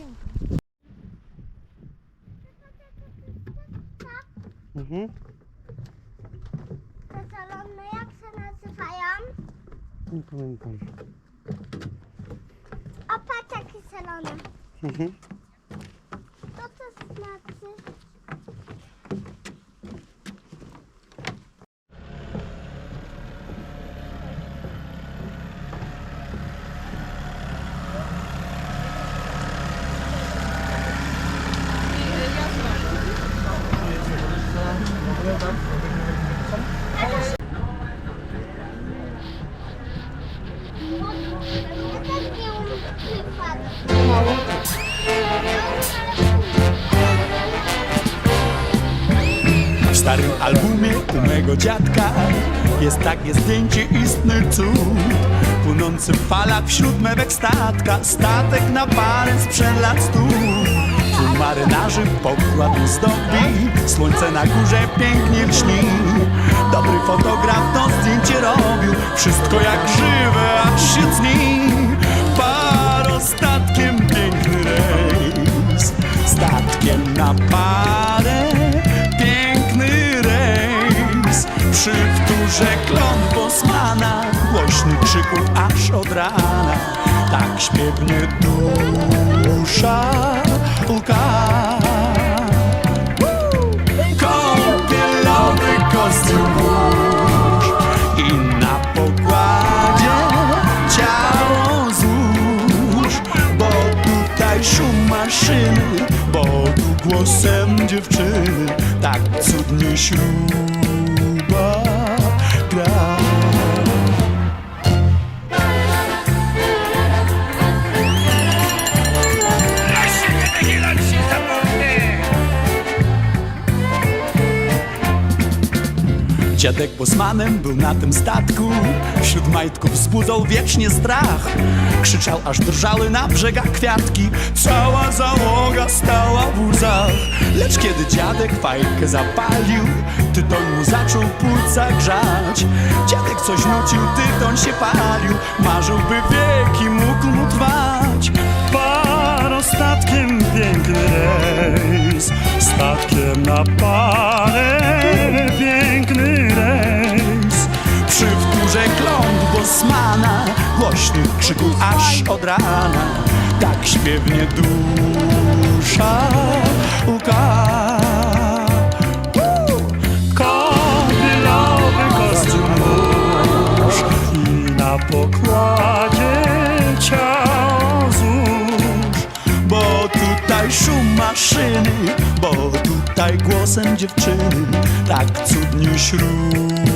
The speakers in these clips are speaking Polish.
Godzinki. Mhm. Te salony jak się nazywają? Nie pamiętam. O, patrz jakie salony. Mhm. Co to znaczy? Starym albumie u mego dziadka Jest takie zdjęcie istny cud. Płynący w falach wśród mewek statka Statek na parę sprzed lat Tu marynarzy pokład zdobi Słońce na górze pięknie lśni. Dobry fotograf to zdjęcie robił Wszystko jak żywe, aż się cni Parostatkiem piękny rejs Statkiem na parę Przy wtórze klon Bosmana Głośnych krzyków aż od rana. Tak śpiewnie dusza łka Kąpielowy kostium I na pokładzie ciało złóż Bo tutaj szum maszyny Bo tu głosem dziewczyny Tak cudnie śruba Dziadek bosmanem był na tym statku. Wśród majtków wzbudzał wiecznie strach. Krzyczał aż drżały na brzegach kwiatki. Cała załoga stała w łzach. Lecz kiedy dziadek fajkę zapalił Tytoń mu zaczął płuca grzać. Dziadek coś nucił, tytoń się palił. Marzył by wieki mógł mu trwać. Parostatkiem piękny rejs. Statkiem na parę Głośnych krzyków aż od rana. Tak śpiewnie dusza łka Kąpielowy kostium mórz I na pokładzie ciało złóż Bo tutaj szum maszyny Bo tutaj głosem dziewczyny. Tak cudnie śruba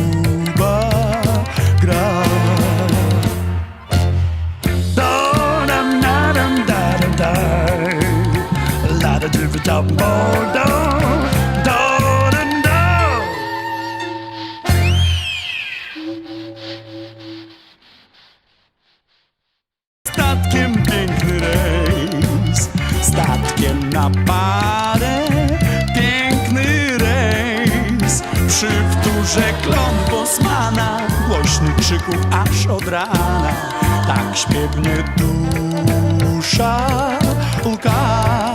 Statkiem piękny rejs Statkiem na parę Piękny rejs. Przy wtórze klon Bosmana Głośnych krzyków aż od rana. Tak śpiewnie dusza łka